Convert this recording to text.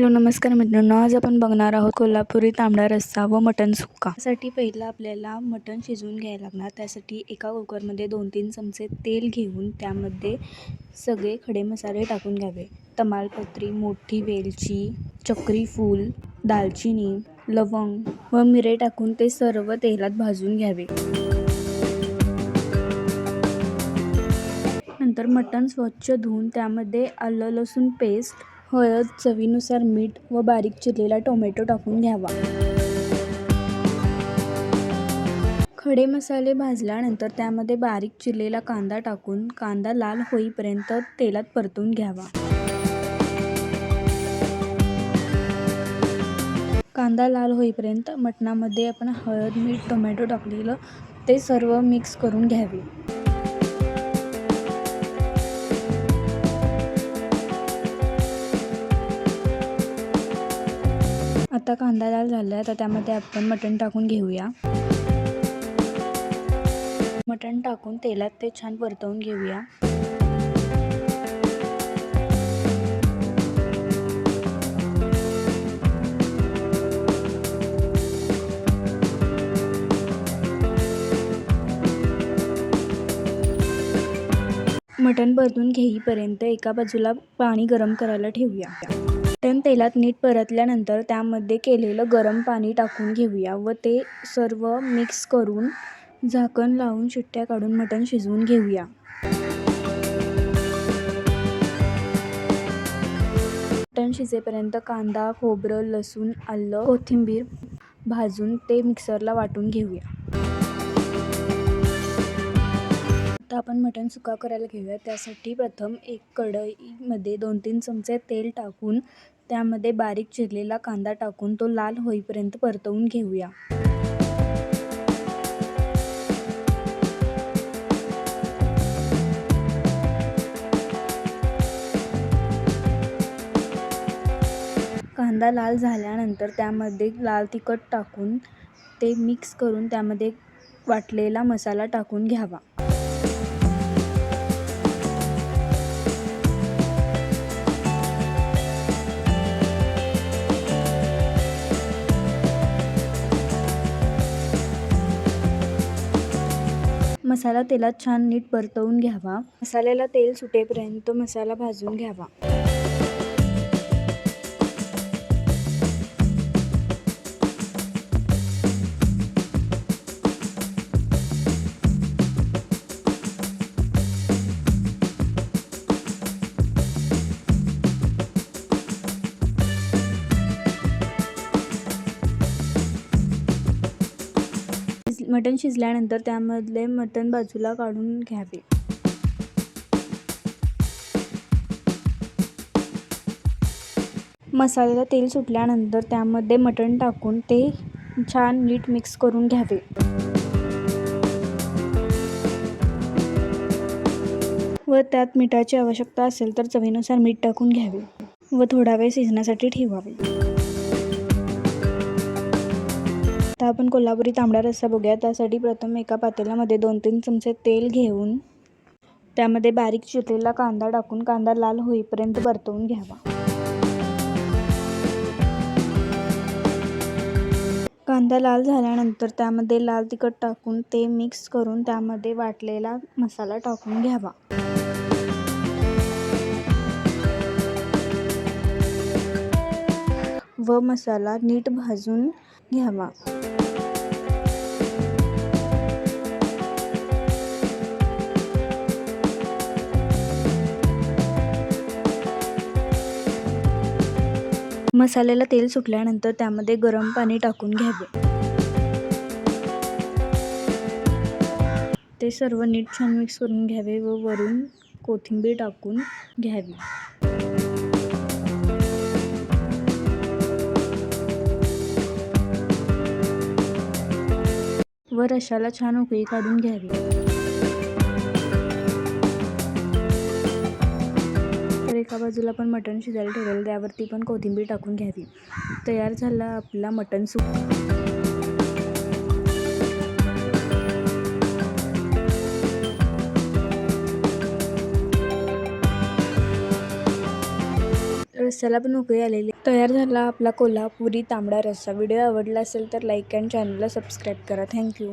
Hello नमस्कार मित्रांनो. आज आपण बघणार आहोत कोल्हापुरी तांबडा रस्सा व मटण सुक्का. त्यासाठी पहिलं आपल्याला मटण शिजवून घ्यायला लागणार. त्यासाठी एका कुकरमध्ये दोन तीन चमचे तेल घेऊन त्यामध्ये सगळे खडे मसाले टाकून घ्यावे. तमालपत्री मोठी वेलची चक्री फूल दालचिनी लवंग व मिरे टाकून ते सर्व तेलात भाजून घ्यावे. नंतर मटण स्वच्छ धुवून त्यामध्ये आलं लसूण पेस्ट हळद चवीनुसार मीठ व बारीक चिरलेला टोमॅटो टाकून घ्यावा. खडे मसाले भाजल्यानंतर त्यामध्ये बारीक चिरलेला कांदा टाकून कांदा लाल होईपर्यंत तेलात परतून घ्यावा. कांदा लाल होईपर्यंत मटणामध्ये आपण हळद मीठ टोमॅटो टाकलेलं ते सर्व मिक्स करून घ्यावे. आता कांदा लाल झाला आहे तर त्यामध्ये आपण मटण टाकून घेऊया. मटण टाकून तेलात ते छान परतवून घेऊया. मटण परतून घेईपर्यंत एका बाजूला पाणी गरम करायला ठेवूया. मटण तेलात नीट परतल्यानंतर त्यामध्ये केलेलं गरम पाणी टाकून घेऊया व ते सर्व मिक्स करून झाकण लावून शिट्ट्या काढून मटण शिजवून घेऊया. मटण शिजेपर्यंत कांदा खोबरं लसूण आलं कोथिंबीर भाजून ते मिक्सरला वाटून घेऊया. आता आपण मटण सुका करायला घेऊया. त्यासाठी प्रथम एक कढईमध्ये दोन तीन चमचे तेल टाकून त्यामध्ये बारीक चिरलेला कांदा टाकून तो लाल होईपर्यंत परतवून घेऊया. कांदा लाल झाल्यानंतर त्यामध्ये लाल तिखट टाकून ते मिक्स करून त्यामध्ये वाटलेला मसाला टाकून घ्यावा. मसाला तेलात छान नीट परतवून घ्यावा. मसाल्याला तेल सुटेपर्यंत मसाला भाजून घ्यावा. मटण शिजल्यानंतर त्यामधले मटण बाजूला काढून घ्यावे. मसाल्याला तेल सुटल्यानंतर त्यामध्ये मटण टाकून ते छान नीट मिक्स करून घ्यावे. व त्यात मिठाची आवश्यकता असेल तर चवीनुसार मीठ टाकून घ्यावे व थोडा वेळ शिजण्यासाठी ठेवावे. आता आपण कोल्हापुरी तांबडा रस्सा बघूया. त्यासाठी प्रथम एका पातेल्यामध्ये दोन तीन चमचे तेल घेऊन त्यामध्ये बारीक चिरलेला कांदा टाकून कांदा लाल होईपर्यंत परतवून घ्यावा. कांदा लाल झाल्यानंतर त्यामध्ये लाल तिखट टाकून ते मिक्स करून त्यामध्ये वाटलेला मसाला टाकून घ्यावा. व मसाला नीट भाजून घ्यावा. मसाल्याला तेल सुटल्यानंतर त्यामध्ये गरम पाणी टाकून घ्यावे. ते सर्व नीट छान मिक्स करून घ्यावे व वरून कोथिंबीर टाकून घ्यावी. व रशाला छान उकळी काढून घ्यावी. तर एका बाजूला पण मटण शिजायला ठेवलेलं त्यावरती पण कोथिंबीर टाकून घ्यावी. तयार झाला आपला मटण सुक्का. रस्स्याला पण उकळी आलेली. तयार झाला आपला कोल्हापुरी तांबडा रस्सा. व्हिडिओ आवडला असेल तर लाईक अँड चॅनलला सबस्क्राईब करा. Thank you